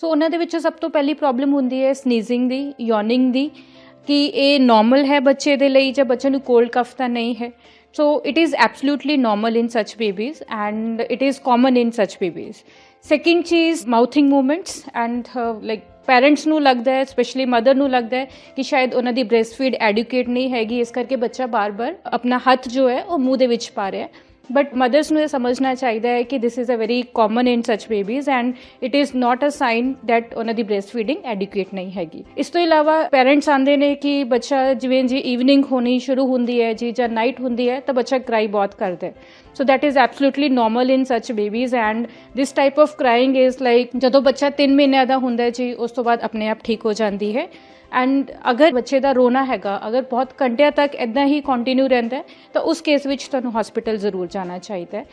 ਸੋ ਉਹਨਾਂ ਦੇ ਵਿੱਚ ਸਭ ਤੋਂ ਪਹਿਲੀ ਪ੍ਰੋਬਲਮ ਹੁੰਦੀ ਹੈ ਸਨੀਜ਼ਿੰਗ ਦੀ ਯੋਨਿੰਗ ਦੀ, ਕਿ ਇਹ ਨਾਰਮਲ ਹੈ ਬੱਚੇ ਦੇ ਲਈ ਜਾਂ ਬੱਚੇ ਨੂੰ ਕੋਲਡ ਕਫ ਤਾਂ ਨਹੀਂ ਹੈ। So it is absolutely normal in such babies and it is common in such babies second ਚੀਜ਼ mouthing movements and like parents ਨੂੰ ਲੱਗਦਾ ਹੈ ਸਪੈਸ਼ਲੀ ਮਦਰ ਨੂੰ ਲੱਗਦਾ ਹੈ ਕਿ ਸ਼ਾਇਦ ਉਹਨਾਂ ਦੀ ਬ੍ਰੈਸਟ ਫੀਡ ਐਡੂਕੇਟ ਨਹੀਂ ਹੈਗੀ। ਇਸ ਕਰਕੇ ਬੱਚਾ ਬਾਰ-ਬਾਰ ਆਪਣਾ ਹੱਥ ਜੋ ਹੈ ਉਹ ਮੂੰਹ ਦੇ ਵਿੱਚ ਪਾ ਰਿਹਾ ਹੈ। ਬਟ ਮਦਰਸ ਨੂੰ ਇਹ ਸਮਝਣਾ ਚਾਹੀਦਾ ਹੈ ਕਿ this is a very common in such babies and it is not a sign that ਉਹਨਾਂ ਦੀ ਬ੍ਰੈਸਟ ਫੀਡਿੰਗ ਐਡੂਕੇਟ ਨਹੀਂ ਹੈਗੀ। ਇਸ ਤੋਂ ਇਲਾਵਾ ਪੈਰੈਂਟਸ ਆਂਦੇ ਨੇ ਕਿ ਬੱਚਾ ਜਿਵੇਂ ਜੀ ਈਵਨਿੰਗ ਹੋਣੀ ਸ਼ੁਰੂ ਹੁੰਦੀ ਹੈ ਜੀ ਜਾਂ ਨਾਈਟ ਹੁੰਦੀ ਹੈ ਤਾਂ ਬੱਚਾ ਕਰਾਈ ਬਹੁਤ ਕਰਦਾ ਹੈ। So that is absolutely normal in such babies and this type of crying is like ਜਦੋਂ ਬੱਚਾ 3 ਮਹੀਨਿਆਂ ਦਾ ਹੁੰਦਾ ਹੈ ਜੀ ਉਸ ਤੋਂ ਬਾਅਦ ਆਪਣੇ ਆਪ ਠੀਕ ਹੋ ਜਾਂਦੀ ਹੈ। ਐਂਡ ਅਗਰ ਬੱਚੇ ਦਾ ਰੋਣਾ ਹੈਗਾ, ਅਗਰ ਬਹੁਤ ਘੰਟਿਆਂ ਤੱਕ ਇਦਾਂ ਹੀ ਕੰਟੀਨਿਊ ਰਹਿੰਦਾ ਤਾਂ ਉਸ ਕੇਸ ਵਿੱਚ ਤੁਹਾਨੂੰ ਹਸਪੀਟਲ ਜ਼ਰੂਰ ਜਾਣਾ ਚਾਹੀਦਾ ਹੈ।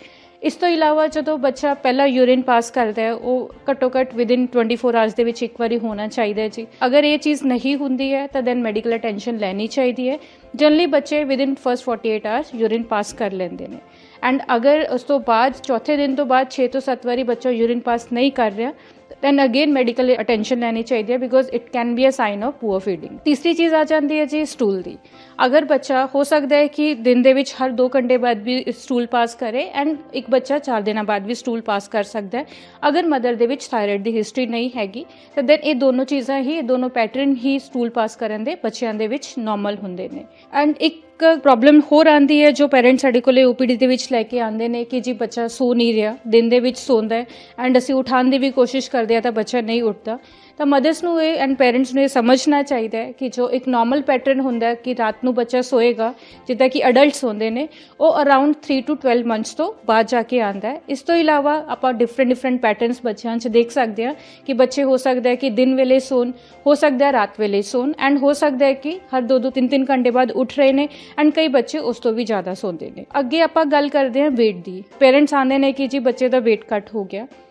ਇਸ ਤੋਂ ਇਲਾਵਾ ਜਦੋਂ ਬੱਚਾ ਪਹਿਲਾ ਯੂਰਿਨ ਪਾਸ ਕਰਦਾ ਹੈ, ਉਹ ਘੱਟੋ ਘੱਟ ਵਿਦਿਨ 24 ਆਵਰਸ ਦੇ ਵਿੱਚ ਇੱਕ ਵਾਰੀ ਹੋਣਾ ਚਾਹੀਦਾ ਹੈ ਜੀ। ਅਗਰ ਇਹ ਚੀਜ਼ ਨਹੀਂ ਹੁੰਦੀ ਹੈ, ਤਾਂ ਦੈਨ ਮੈਡੀਕਲ ਅਟੈਂਸ਼ਨ ਲੈਣੀ ਚਾਹੀਦੀ ਹੈ। ਜਨਰਲੀ ਬੱਚੇ within first 48 hours urine pass ਕਰ ਲੈਂਦੇ ਨੇ। ਐਂਡ ਅਗਰ ਉਸ ਤੋਂ ਬਾਅਦ, ਚੌਥੇ ਦਿਨ ਤੋਂ ਬਾਅਦ 6 ਤੋਂ 7 ਵਾਰੀ ਬੱਚਾ ਯੂਰਿਨ ਪਾਸ ਨਹੀਂ ਕਰ ਰਿਹਾ ਦੈਨ ਅਗੇਨ ਮੈਡੀਕਲ ਅਟੈਂਸ਼ਨ ਲੈਣੀ ਚਾਹੀਦੀ ਹੈ because it can be a sign of poor feeding ਤੀਸਰੀ ਚੀਜ਼ ਆ ਜਾਂਦੀ ਹੈ ਜੀ ਸਟੂਲ ਦੀ ਅਗਰ ਬੱਚਾ ਹੋ ਸਕਦਾ ਹੈ ਕਿ ਦਿਨ ਦੇ ਵਿੱਚ ਹਰ 2 ਘੰਟੇ ਬਾਅਦ ਵੀ ਸਟੂਲ ਪਾਸ ਕਰੇ ਐਂਡ ਇੱਕ ਬੱਚਾ 4 ਦਿਨਾਂ ਬਾਅਦ ਵੀ ਸਟੂਲ ਪਾਸ ਕਰ ਸਕਦਾ ਹੈ ਅਗਰ ਮਦਰ ਦੇ ਵਿੱਚ ਥਾਇਰਾਇਡ ਦੀ ਹਿਸਟਰੀ ਨਹੀਂ ਹੈਗੀ ਤਾਂ ਦੈਨ ਇਹ ਦੋਨੋਂ ਚੀਜ਼ਾਂ ਹੀ ਇਹ ਦੋਨੋਂ ਪੈਟਰਨ ਹੀ ਸਟੂਲ ਪਾਸ ਕਰਨ ਦੇ ਬੱਚਿਆਂ ਦੇ ਵਿੱਚ ਨਾਰਮਲ ਹੁੰਦੇ ਨੇ ਐਂਡ ਇੱਕ ਪ੍ਰੋਬਲਮ ਹੋਰ ਆਂਦੀ ਹੈ ਜੋ ਪੈਰੈਂਟਸ ਸਾਡੇ ਕੋਲੇ ਓਪੀਡੀ ਦੇ ਵਿੱਚ ਲੈ ਕੇ ਆਉਂਦੇ ਨੇ ਕਿ ਜੀ ਬੱਚਾ ਸੋ ਨਹੀਂ ਰਿਹਾ ਦਿਨ ਦੇ ਵਿੱਚ ਸੌਂਦਾ ਹੈ ਐਂਡ ਅਸੀਂ ਉਠਾਉਣ ਦੀ ਵੀ ਕੋਸ਼ਿਸ਼ ਕਰਦੇ ਆ ਤਾਂ ਬੱਚਾ ਨਹੀਂ ਉੱਠਦਾ ਤਾਂ ਮਦਰਸ ਨੂੰ ਇਹ ਐਂਡ ਪੈਰੈਂਟਸ ਨੂੰ ਇਹ ਸਮਝਣਾ ਚਾਹੀਦਾ ਹੈ ਕਿ ਜੋ ਇੱਕ ਨਾਰਮਲ ਪੈਟਰਨ ਹੁੰਦਾ ਹੈ ਕਿ ਰਾਤ ਨੂੰ ਬੱਚਾ ਸੋਏਗਾ ਜਿੱਦਾਂ ਕਿ ਅਡਲਟਸ ਹੁੰਦੇ ਨੇ ਉਹ ਅਰਾਊਂਡ 3 ਟੂ 12 ਮੰਥਸ ਤੋਂ ਬਾਅਦ ਜਾ ਕੇ ਆਂਦਾ ਹੈ ਇਸ ਤੋਂ ਇਲਾਵਾ ਆਪਾਂ ਡਿਫਰੈਂਟ ਡਿਫਰੈਂਟ ਪੈਟਰਨਸ ਬੱਚਿਆਂ 'ਚ ਦੇਖ ਸਕਦੇ ਹਾਂ ਕਿ ਬੱਚੇ ਹੋ ਸਕਦਾ ਹੈ ਕਿ ਦਿਨ ਵੇਲੇ ਸੌਣ ਹੋ ਸਕਦਾ ਹੈ ਰਾਤ ਵੇਲੇ ਸੌਣ ਐਂਡ ਹੋ ਸਕਦਾ ਹੈ ਕਿ ਹਰ ਦੋ ਦੋ ਤਿੰਨ ਤਿੰਨ ਘੰਟੇ ਬਾਅਦ ਉੱਠ ਰਹੇ ਨੇ ਐਂਡ ਕਈ ਬੱਚੇ ਉਸ ਤੋਂ ਵੀ ਜ਼ਿਆਦਾ ਸੌਂਦੇ ਨੇ ਅੱਗੇ ਆਪਾਂ ਗੱਲ ਕਰਦੇ ਹਾਂ weight ਦੀ ਪੇਰੈਂਟਸ ਆਂਦੇ ਨੇ ਕਿ ਜੀ ਬੱਚੇ ਦਾ weight ਘੱਟ ਹੋ ਗਿਆ ਅ,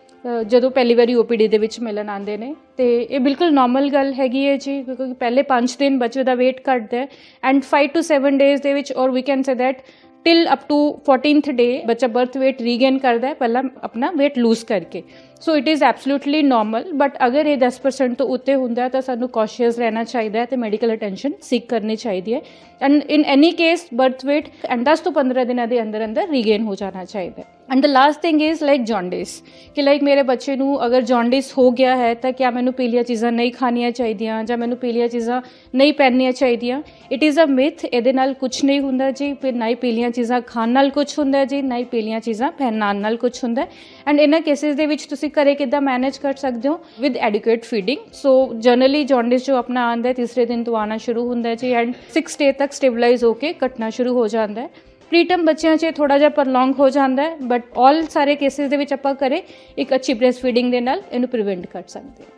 ਜਦੋਂ ਪਹਿਲੀ ਵਾਰੀ ਓਪੀਡੀ ਦੇ ਵਿੱਚ ਮਿਲਣ ਆਉਂਦੇ ਨੇ, ਤੇ ਇਹ ਬਿਲਕੁਲ ਨਾਰਮਲ ਗੱਲ ਹੈਗੀ ਹੈ ਜੀ, ਕਿਉਂਕਿ ਪਹਿਲੇ 5 ਦਿਨ ਬੱਚੇ ਦਾ weight ਘਟਦਾ ਹੈ ਐਂਡ 5 ਟੂ 7 ਡੇਜ਼ ਦੇ ਵਿੱਚ ਔਰ we can say that till up to 14th day ਬੱਚਾ ਬਰਥ weight ਰੀਗੇਨ ਕਰਦਾ ਹੈ, ਪਹਿਲਾਂ ਆਪਣਾ weight ਲੂਜ਼ ਕਰਕੇ। So it is absolutely normal but ਅਗਰ ਇਹ 10% ਤੋਂ ਉੱਤੇ ਹੁੰਦਾ ਤਾਂ ਸਾਨੂੰ ਕੌਸ਼ੀਅਸ ਰਹਿਣਾ ਚਾਹੀਦਾ ਹੈ ਤੇ ਮੈਡੀਕਲ ਅਟੈਂਸ਼ਨ ਸੀਕ ਕਰਨੀ ਚਾਹੀਦੀ ਹੈ। And in any case birth weight and 10 ਤੋਂ 15 ਦਿਨਾਂ ਦੇ ਅੰਦਰ ਅੰਦਰ ਰੀਗੇਨ ਹੋ ਜਾਣਾ ਚਾਹੀਦਾ ਹੈ। And the last thing is like jaundice ਕਿ ਲਾਈਕ ਮੇਰੇ ਬੱਚੇ ਨੂੰ ਅਗਰ ਜੌਂਡਿਸ ਹੋ ਗਿਆ ਹੈ ਤਾਂ ਕਿਆ ਮੈਨੂੰ ਪੀਲੀਆਂ ਚੀਜ਼ਾਂ ਨਹੀਂ ਖਾਣੀਆਂ ਚਾਹੀਦੀਆਂ ਜਾਂ ਮੈਨੂੰ ਪੀਲੀਆਂ ਚੀਜ਼ਾਂ ਨਹੀਂ ਪਹਿਨਣੀਆਂ ਚਾਹੀਦੀਆਂ ਇਟ ਇਜ਼ ਅ ਮਿਥ ਇਹਦੇ ਨਾਲ ਕੁਝ ਨਹੀਂ ਹੁੰਦਾ ਜੀ ਫਿਰ ਨਾ ਹੀ ਪੀਲੀਆਂ ਚੀਜ਼ਾਂ ਖਾਣ ਨਾਲ ਕੁਝ ਹੁੰਦਾ ਜੀ ਨਾ ਹੀ ਪੀਲੀਆਂ ਚੀਜ਼ਾਂ ਪਹਿਨਣ ਨਾਲ ਕੁਝ ਹੁੰਦਾ ਐਂਡ ਇਹਨਾਂ ਕੇਸਿਸ ਦੇ ਵਿੱਚ ਤੁਸੀਂ ਘਰੇ ਕਿੱਦਾਂ ਮੈਨੇਜ ਕਰ ਸਕਦੇ ਹੋ with adequate feeding so generally jaundice ਜੋ ਆਪਣਾ ਆਉਂਦਾ ਹੈ ਤੀਸਰੇ ਦਿਨ ਤੋਂ ਆਣਾ ਸ਼ੁਰੂ ਹੁੰਦਾ ਜੀ ਐਂਡ 6 ਡੇ ਤੱਕ ਸਟੇਬਲਾਈਜ਼ ਹੋ ਕੇ ਘਟਣਾ ਸ਼ੁਰੂ ਹੋ ਜਾਂਦਾ ਹੈ ਪ੍ਰੀਟਮ ਬੱਚਿਆਂ 'ਚ ਥੋੜਾ ਜਿਹਾ ਪ੍ਰਲੋਂਗ ਹੋ ਜਾਂਦਾ ਹੈ ਬਟ ਆਲ ਸਾਰੇ ਕੇਸਿਸ ਦੇ ਵਿੱਚ ਆਪਾਂ ਕਰੇ ਇੱਕ ਅੱਛੀ ਬ੍ਰੈਸਟ ਫੀਡਿੰਗ ਦੇ ਨਾਲ, ਇਹਨੂੰ ਪ੍ਰੀਵੈਂਟ ਕਰ ਸਕਦੇ ਹਾਂ।